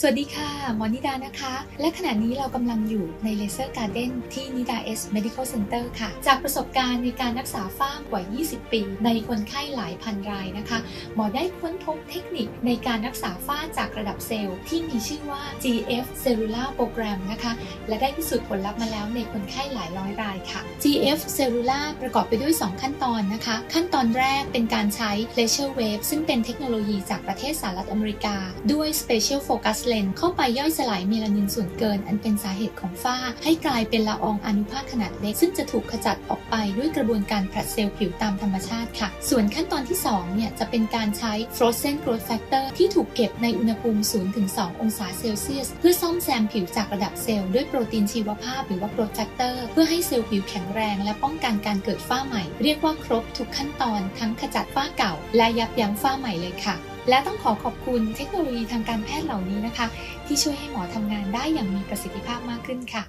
สวัสดีค่ะหมอนิดานะคะ และขณะนี้เรากำลังอยู่ในเลเซอร์การ์เด้นที่นิดาเอส Medical Center ค่ะ จากประสบการณ์ในการรักษาฝ้ากว่า 20 ปี ในคนไข้หลายพันรายนะคะ หมอได้ค้นพบเทคนิคในการรักษาฝ้าจากระดับเซลล์ ที่มีชื่อว่า GF Cellular Program นะคะ และได้พิสูจน์ผลลัพธ์มาแล้วในคนไข้หลายร้อยรายค่ะ GF Cellular ประกอบไปด้วย 2 ขั้นตอนนะคะ ขั้นตอนแรกเป็นการใช้ Laser Wave ซึ่งเป็นเทคโนโลยีจากประเทศสหรัฐอเมริกา ด้วย Special Focus Lens เข้าไปย่อยสลายเมลานินส่วนเกิน อันเป็นสาเหตุของฝ้า ให้กลายเป็นละอองอนุภาคขนาดเล็ก ซึ่งจะถูกขจัดออกไปด้วยกระบวนการผลัดเซลล์ผิวตามธรรมชาติค่ะ ส่วนขั้นตอนที่ 2 เนี่ย จะเป็นการใช้ Frozen Growth Factor ที่ถูกเก็บในอุณหภูมิ 0-2 องศาเซลเซียส เพื่อซ่อมแซมผิวจากระดับเซลล์ด้วยโปรตีนชีวภาพหรือว่า Growth Factor เพื่อให้เซลล์ผิวแข็งแรง และป้องกันการเกิดฝ้าใหม่ เรียกว่าครบทุกขั้นตอนทั้งขจัดฝ้าเก่า และยับยั้งฝ้าใหม่เลยค่ะ และต้องขอขอบคุณเทคโนโลยีทางการแพทย์เหล่านี้นะคะ ที่ช่วยให้หมอทำงานได้อย่างมีประสิทธิภาพมากขึ้นค่ะ